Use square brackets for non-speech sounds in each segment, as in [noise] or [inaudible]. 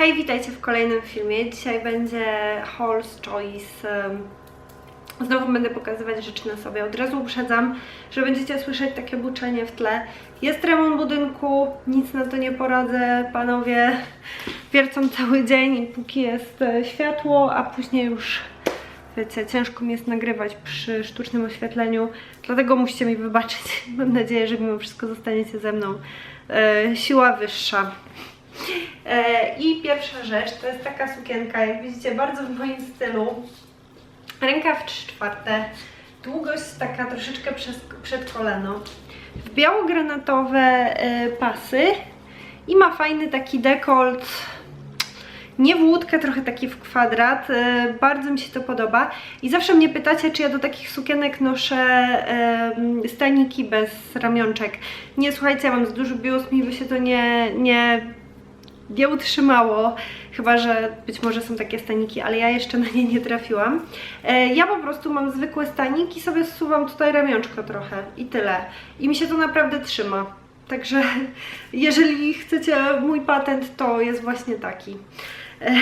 Hej, witajcie w kolejnym filmie. Dzisiaj będzie Halls Choice. Znowu będę pokazywać rzeczy na sobie. Od razu uprzedzam, że będziecie słyszeć takie buczenie w tle. Jest remont budynku, nic na to nie poradzę. Panowie wiercą cały dzień, póki jest e, światło, a później już wiecie, ciężko mi jest nagrywać przy sztucznym oświetleniu, dlatego musicie mi wybaczyć. [laughs] Mam nadzieję, że mimo wszystko zostaniecie ze mną. E, siła wyższa. E, I pierwsza rzecz to jest taka sukienka, jak widzicie, bardzo w moim stylu. Rękaw 3 czwarte, długość taka troszeczkę przez, przed kolano. W biało-granatowe e, pasy i ma fajny taki dekolt, nie w łódkę, trochę taki w kwadrat. e, Bardzo mi się to podoba. I zawsze mnie pytacie, czy ja do takich sukienek noszę staniki bez ramionczek. Nie, słuchajcie, ja mam za duży biust, mi by się to nie, nie, nie utrzymało. Chyba, że być może są takie staniki, ale ja jeszcze na nie nie trafiłam. E, ja po prostu mam zwykły stanik i sobie zsuwam tutaj ramionczko trochę i tyle. I mi się to naprawdę trzyma. Także [laughs] jeżeli chcecie mój patent, to jest właśnie taki. E,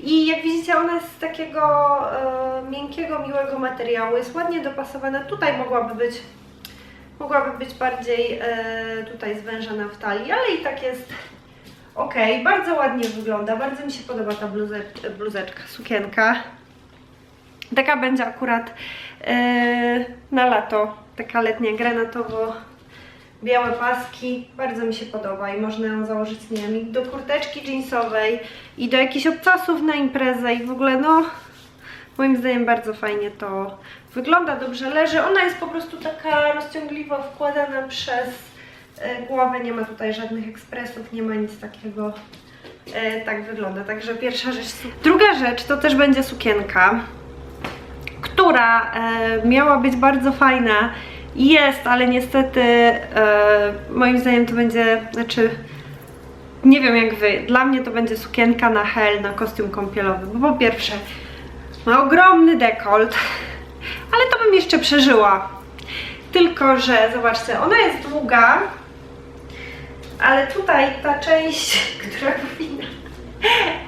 I jak widzicie, ona jest z takiego e, miękkiego, miłego materiału. Jest ładnie dopasowana. Tutaj mogłaby być, mogłaby być bardziej e, tutaj zwężona w talii, ale i tak jest ok. Bardzo ładnie wygląda. Bardzo mi się podoba ta bluze, bluzeczka, sukienka. Taka będzie akurat e, na lato. Taka letnia, granatowo białe paski, bardzo mi się podoba i można ją założyć, nie wiem, do kurteczki jeansowej i do jakichś obcasów na imprezę i w ogóle no moim zdaniem bardzo fajnie to wygląda, dobrze leży. Ona jest po prostu taka rozciągliwa, wkładana przez e, głowę, nie ma tutaj żadnych ekspresów, nie ma nic takiego. E, tak wygląda, także pierwsza rzecz. Druga rzecz to też będzie sukienka, która e, miała być bardzo fajna jest, ale niestety moim zdaniem to będzie, znaczy nie wiem jak wy, dla mnie to będzie sukienka na hel, na kostium kąpielowy, bo po pierwsze ma ogromny dekolt, ale to bym jeszcze przeżyła. Tylko, że zobaczcie, ona jest długa, ale tutaj ta część, [laughs] która powinna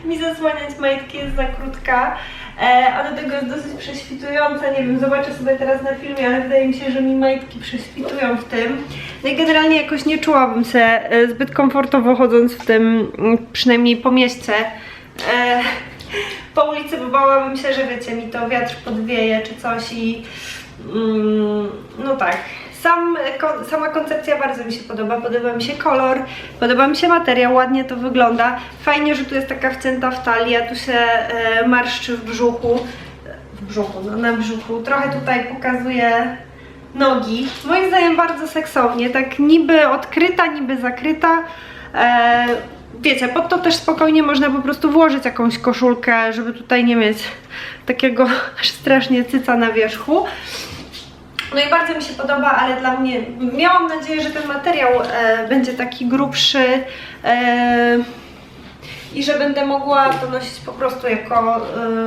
mi zasłaniać majtki jest za krótka, e, a do tego jest dosyć prześwitująca, nie wiem, zobaczę sobie teraz na filmie, ale wydaje mi się, że mi majtki prześwitują w tym. No i generalnie jakoś nie czułabym się e, zbyt komfortowo chodząc w tym, mm, przynajmniej po mieście. E, po ulicy, bo bałabym się, że wiecie, mi to wiatr podwieje czy coś i mm, no tak. Sam, ko, sama koncepcja bardzo mi się podoba, podoba mi się kolor, podoba mi się materiał, ładnie to wygląda. Fajnie, że tu jest taka wcięta w talii, a tu się e, marszczy w brzuchu. W brzuchu, no na brzuchu. Trochę tutaj pokazuje nogi. Moim zdaniem bardzo seksownie, tak niby odkryta, niby zakryta. E, wiecie, pod to też spokojnie można po prostu włożyć jakąś koszulkę, żeby tutaj nie mieć takiego aż [laughs] strasznie cyca na wierzchu. No i bardzo mi się podoba, ale dla mnie, miałam nadzieję, że ten materiał e, będzie taki grubszy e, i że będę mogła to nosić po prostu jako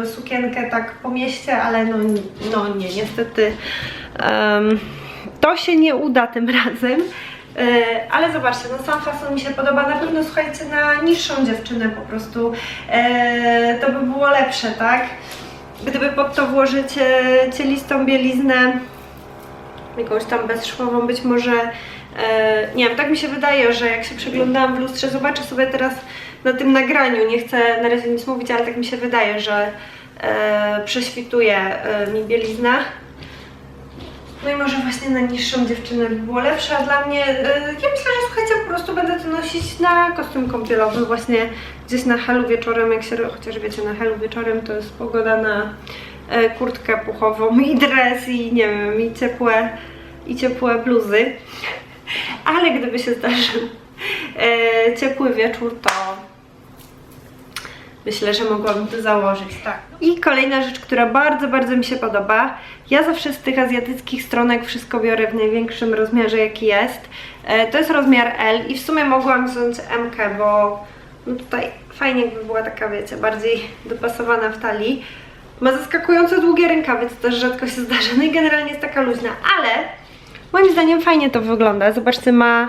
e, sukienkę tak po mieście, ale no, no nie, niestety em, to się nie uda tym [laughs] razem. E, ale zobaczcie, no sam fason mi się podoba. Na pewno słuchajcie, na niższą dziewczynę po prostu e, to by było lepsze, tak? Gdyby pod to włożyć e, cielistą bieliznę, jakąś tam bezszwową, być może, e, nie wiem, tak mi się wydaje, że jak się przeglądałam w lustrze, zobaczę sobie teraz na tym nagraniu, nie chcę na razie nic mówić, ale tak mi się wydaje, że e, prześwituje e, mi bielizna. No i może właśnie na niższą dziewczynę by było lepsze, a dla mnie, e, ja myślę, że słuchajcie, po prostu będę to nosić na kostium kąpielowy, właśnie gdzieś na helu wieczorem, jak się, chociaż wiecie, na helu wieczorem to jest pogoda na kurtkę puchową i dres i nie wiem, i ciepłe, i ciepłe bluzy. Ale gdyby się zdarzył e, ciepły wieczór, to myślę, że mogłabym to założyć, tak. I kolejna rzecz, która bardzo, bardzo mi się podoba. Ja zawsze z tych azjatyckich stronek wszystko biorę w największym rozmiarze, jaki jest. E, to jest rozmiar L i w sumie mogłam wziąć M, bo no tutaj fajnie jakby była taka, wiecie, bardziej dopasowana w talii. Ma zaskakująco długie rękawy, co też rzadko się zdarza, no i generalnie jest taka luźna, ale moim zdaniem fajnie to wygląda. Zobaczcie, ma...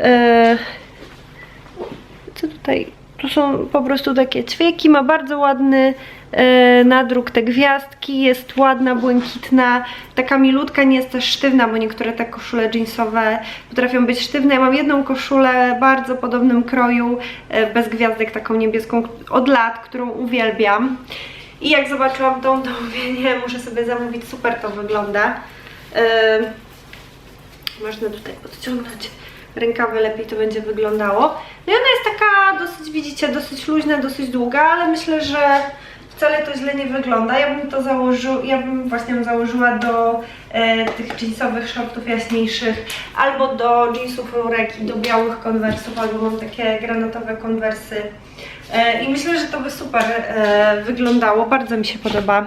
e, co tutaj Tu są po prostu takie ćwieki, ma bardzo ładny e, nadruk te gwiazdki, jest ładna, błękitna, taka milutka, nie jest też sztywna, bo niektóre te koszule jeansowe potrafią być sztywne. Ja mam jedną koszulę bardzo podobnym kroju, e, bez gwiazdek, taką niebieską od lat, którą uwielbiam. I jak zobaczyłam tą, to mówię, nie, muszę sobie zamówić, super to wygląda. E, można tutaj podciągnąć rękawy, lepiej to będzie wyglądało. No i ona jest taka dosyć, widzicie, dosyć luźna, dosyć długa, ale myślę, że wcale to źle nie wygląda. Ja bym to założył, ja bym właśnie ją założyła do e, tych jeansowych shortów jaśniejszych, albo do jeansów rurek i do białych konwersów, albo mam takie granatowe konwersy. E, I myślę, że to by super e, wyglądało. Bardzo mi się podoba.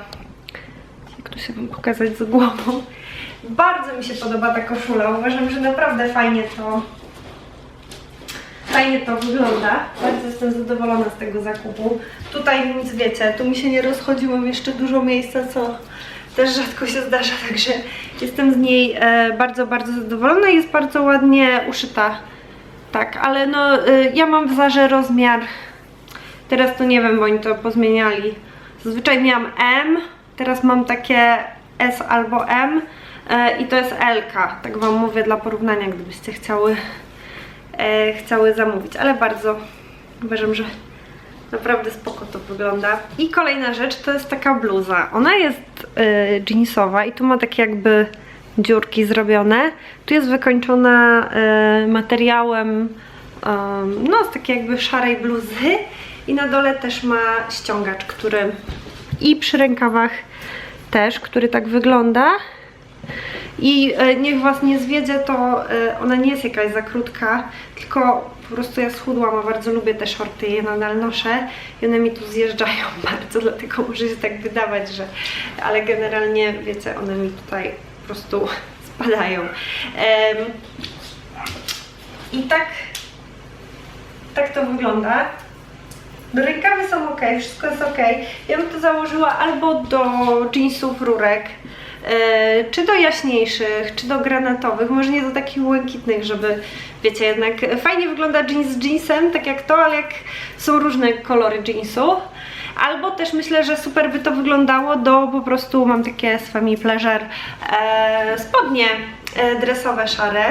Jak tu się wam pokazać z głową. Bardzo mi się podoba ta koszula. Uważam, że naprawdę fajnie to fajnie to wygląda. Bardzo jestem zadowolona z tego zakupu. Tutaj nic wiecie, tu mi się nie rozchodziło jeszcze dużo miejsca, co też rzadko się zdarza, także jestem z niej e, bardzo, bardzo zadowolona jest bardzo ładnie uszyta. Tak, ale no ja mam w Zarze rozmiar, teraz to nie wiem, bo oni to pozmieniali. Zazwyczaj miałam M, teraz mam takie S albo M e, i to jest L, tak wam mówię dla porównania, gdybyście chciały e, chciały zamówić, ale bardzo uważam, że naprawdę spoko to wygląda. I kolejna rzecz to jest taka bluza. Ona jest e, jeansowa i tu ma takie jakby dziurki zrobione. Tu jest wykończona e, materiałem em, no z takiej jakby szarej bluzy i na dole też ma ściągacz, który i przy rękawach też, który tak wygląda. I e, niech Was nie zwiedzie, to e, ona nie jest jakaś za krótka, tylko po prostu ja schudłam, a bardzo lubię te shorty, je nadal noszę i one mi tu zjeżdżają [laughs] bardzo, dlatego może się tak wydawać, że... Ale generalnie, wiecie, one mi tutaj po prostu [laughs] spadają. I tak, tak to wygląda. Rękawy są ok, wszystko jest ok. Ja bym to założyła albo do jeansów rurek, e, czy do jaśniejszych, czy do granatowych, może nie do takich błękitnych, żeby, wiecie, jednak fajnie wygląda jeans z jeansem, tak jak to, ale jak są różne kolory jeansu. Albo też myślę, że super by to wyglądało do po prostu, mam takie z Family Pleasure spodnie dresowe szare,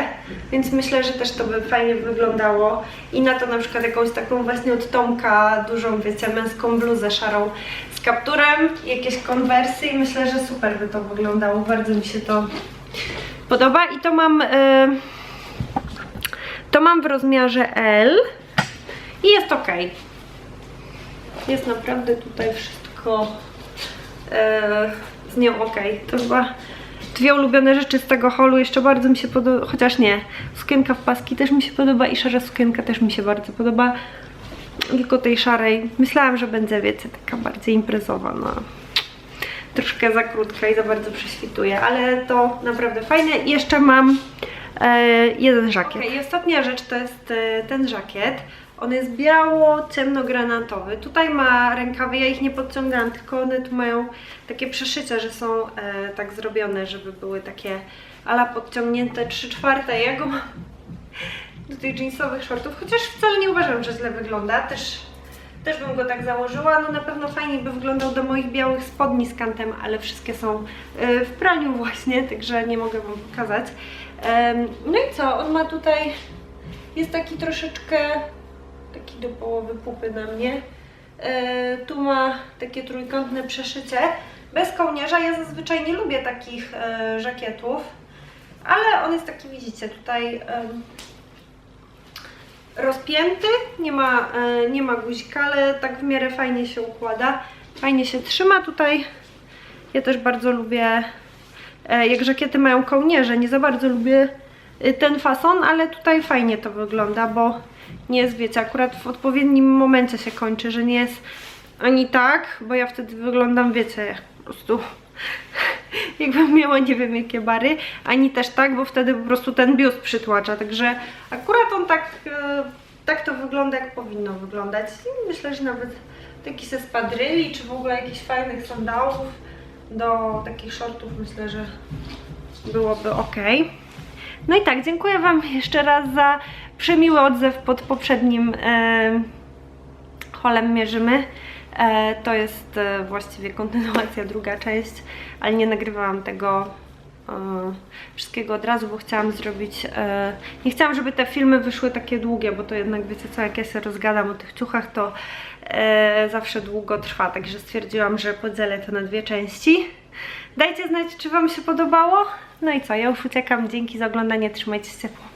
więc myślę, że też to by fajnie wyglądało i na to na przykład jakąś taką właśnie od Tomka dużą, wiecie, męską bluzę szarą z kapturem, jakieś konwersy i myślę, że super by to wyglądało, bardzo mi się to podoba i to mam e, to mam w rozmiarze L i jest ok. Jest naprawdę tutaj wszystko e, z nią ok. To chyba dwie ulubione rzeczy z tego holu. Jeszcze bardzo mi się podoba, chociaż nie, sukienka w paski też mi się podoba i szara sukienka też mi się bardzo podoba. Tylko tej szarej myślałam, że będzie, wiecie, taka bardziej imprezowa, no. Troszkę za krótka i za bardzo prześwituje, ale to naprawdę fajne. Jeszcze mam e, jeden żakiet. Okay, I ostatnia rzecz to jest e, ten żakiet. On jest biało-ciemnogranatowy. Tutaj ma rękawy, ja ich nie podciągałam, tylko one tu mają takie przeszycia, że są e, tak zrobione, żeby były takie ala podciągnięte 3 czwarte. Ja go mam do tych jeansowych shortów, chociaż wcale nie uważam, że źle wygląda. Też, też bym go tak założyła. No na pewno fajnie by wyglądał do moich białych spodni z kantem, ale wszystkie są e, w praniu właśnie, także nie mogę Wam pokazać. No i co? On ma tutaj, jest taki troszeczkę taki do połowy pupy na mnie. E, tu ma takie trójkątne przeszycie. Bez kołnierza ja zazwyczaj nie lubię takich e, żakietów, ale on jest taki, widzicie, tutaj rozpięty, nie ma, e, nie ma guzika, ale tak w miarę fajnie się układa. Fajnie się trzyma tutaj. Ja też bardzo lubię, jak żakiety mają kołnierze, nie za bardzo lubię ten fason, ale tutaj fajnie to wygląda, bo nie jest, wiecie, akurat w odpowiednim momencie się kończy, że nie jest ani tak, bo ja wtedy wyglądam, wiecie, po prostu [laughs] jakbym miała nie wiem jakie bary, ani też tak, bo wtedy po prostu ten biust przytłacza, także akurat on tak, e, tak to wygląda, jak powinno wyglądać i myślę, że nawet taki ze spadryli, czy w ogóle jakichś fajnych sandałów do takich shortów myślę, że byłoby ok. No i tak, dziękuję Wam jeszcze raz za przemiły odzew pod poprzednim, e, holem mierzymy. E, to jest e, właściwie kontynuacja, druga część, ale nie nagrywałam tego e, wszystkiego od razu, bo chciałam zrobić. E, nie chciałam, żeby te filmy wyszły takie długie, bo to jednak wiecie co, jak ja się rozgadam o tych ciuchach, to e, zawsze długo trwa, także stwierdziłam, że podzielę to na dwie części. Dajcie znać, czy Wam się podobało. No i co, ja już uciekam. Dzięki za oglądanie, trzymajcie się ciepło.